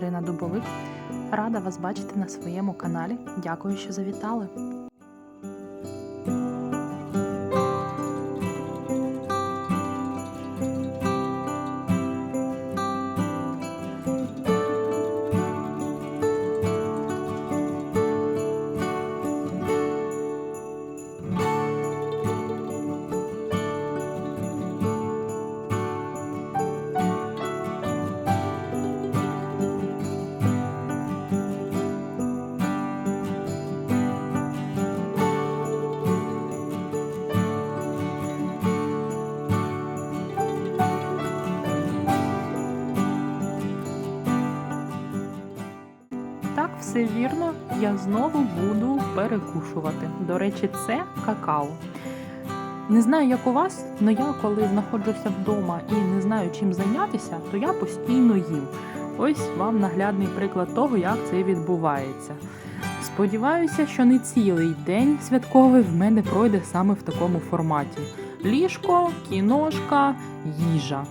Ірина Дубовик. Рада вас бачити на своєму каналі. Дякую, що завітали. Все вірно, я знову буду перекушувати. До речі, це какао. Не знаю, як у вас, але я коли знаходжуся вдома і не знаю, чим зайнятися, то я постійно їм. Ось вам наглядний приклад того, як це відбувається. Сподіваюся, що не цілий день святковий в мене пройде саме в такому форматі: ліжко, кіношка, їжа.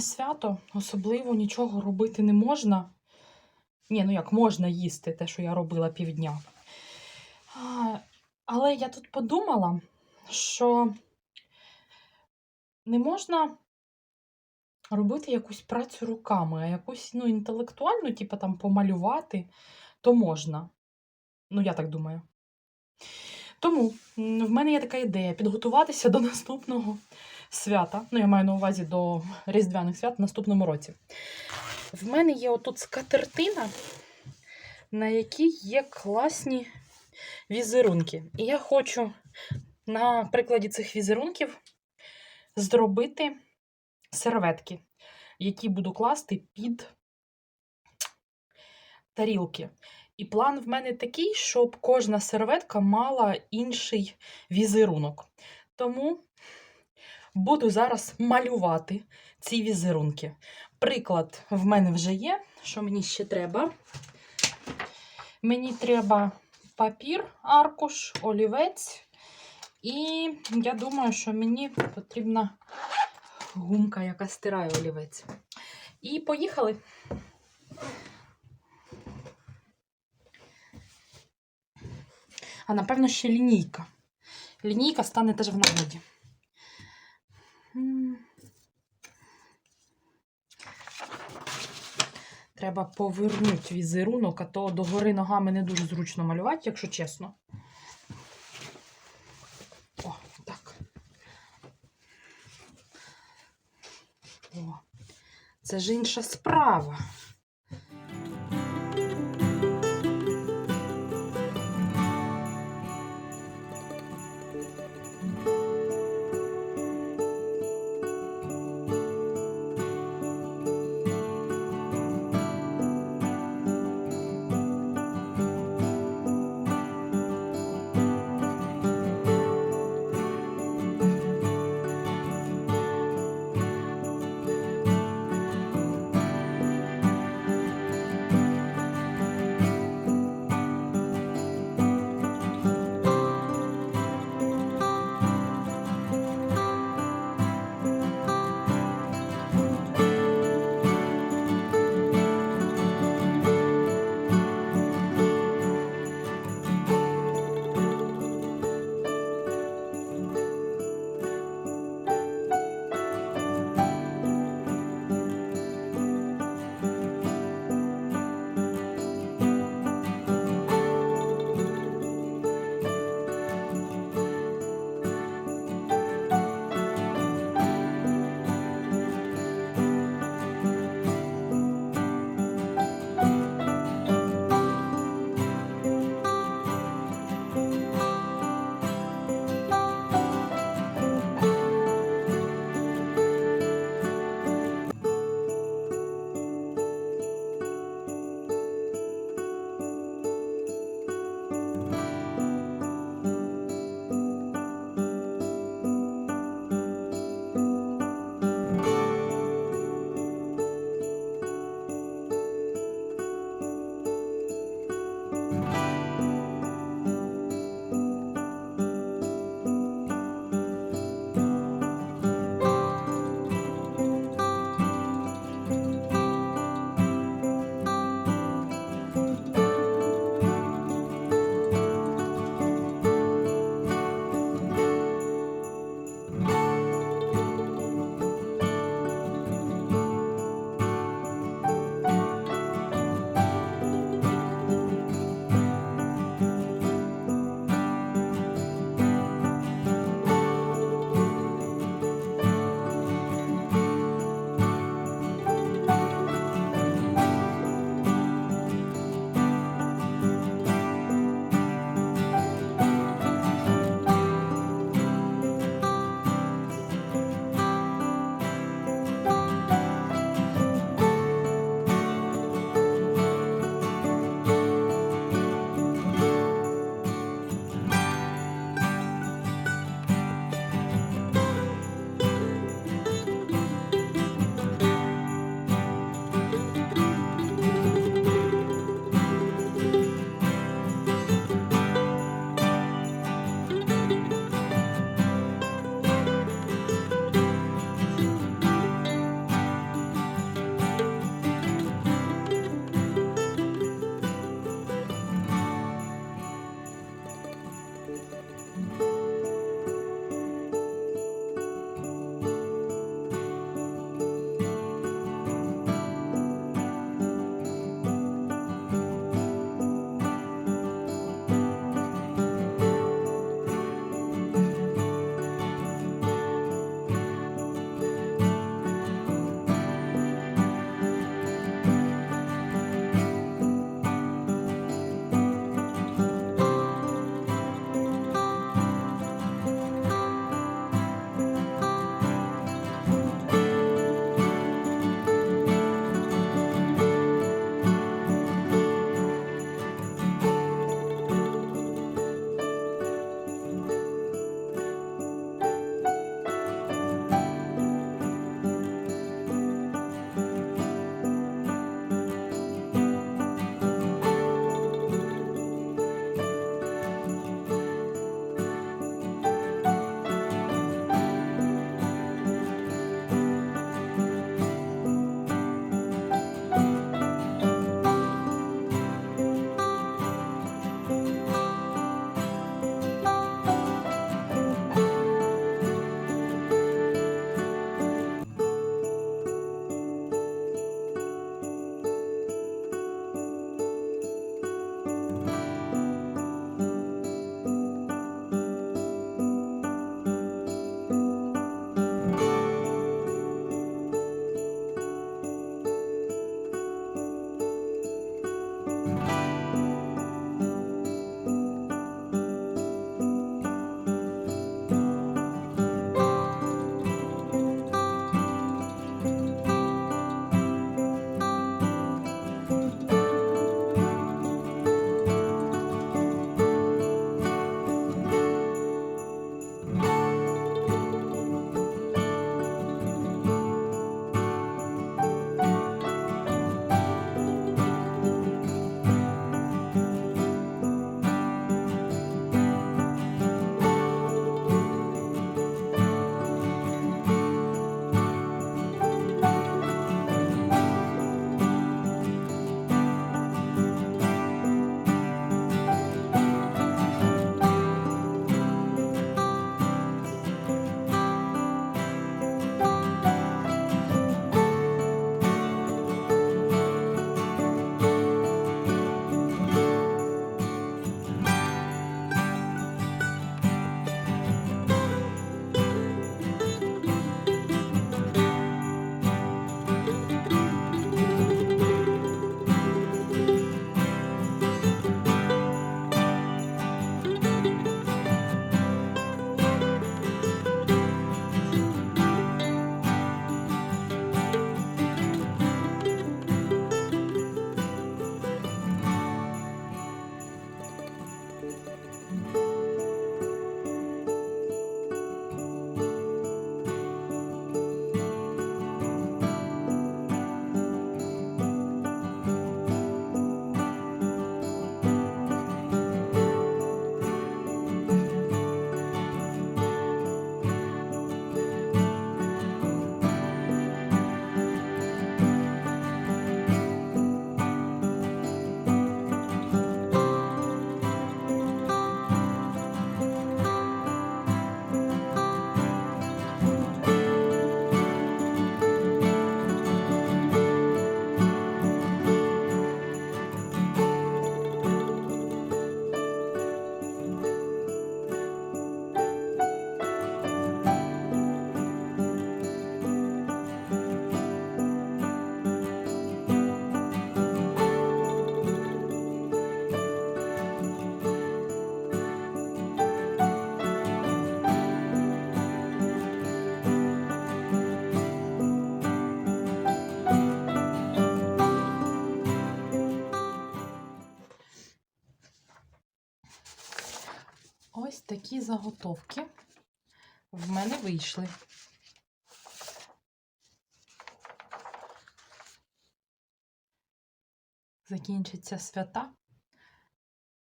Свято, особливо нічого робити не можна. Ні, ну як можна їсти те, що я робила півдня. А, але я тут подумала, що не можна робити якусь працю руками, а якусь ну, інтелектуальну, типу там помалювати, то можна. Ну, я так думаю. Тому в мене є така ідея підготуватися до наступного свята. Ну, я маю на увазі до Різдвяних свят в наступному році. В мене є отут скатертина, на якій є класні візерунки. І я хочу на прикладі цих візерунків зробити серветки, які буду класти під тарілки. І план в мене такий, щоб кожна серветка мала інший візерунок. Тому буду зараз малювати ці візерунки. Приклад в мене вже є. Що мені ще треба? Мені треба папір, аркуш, олівець. І я думаю, що мені потрібна гумка, яка стирає олівець. І поїхали. А напевно ще лінійка. Лінійка стане теж в нагоді. Треба повернути візерунок, а то догори ногами не дуже зручно малювати, якщо чесно. О, так. О, це ж інша справа. Такі заготовки в мене вийшли. Закінчаться свята,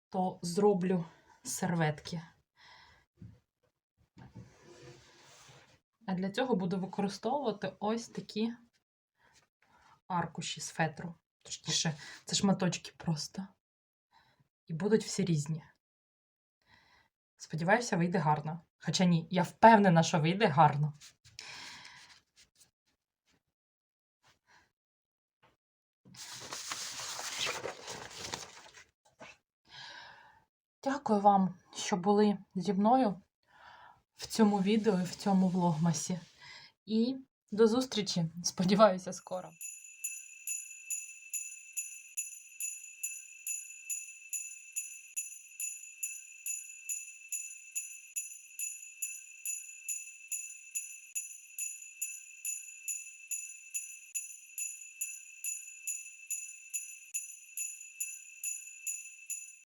то зроблю серветки. А для цього буду використовувати ось такі аркуші з фетру. Точніше, це шматочки просто. І будуть всі різні. Сподіваюся, вийде гарно. Хоча ні, я впевнена, що вийде гарно. Дякую вам, що були зі мною в цьому відео і в цьому влогмасі. І до зустрічі! Сподіваюся, скоро.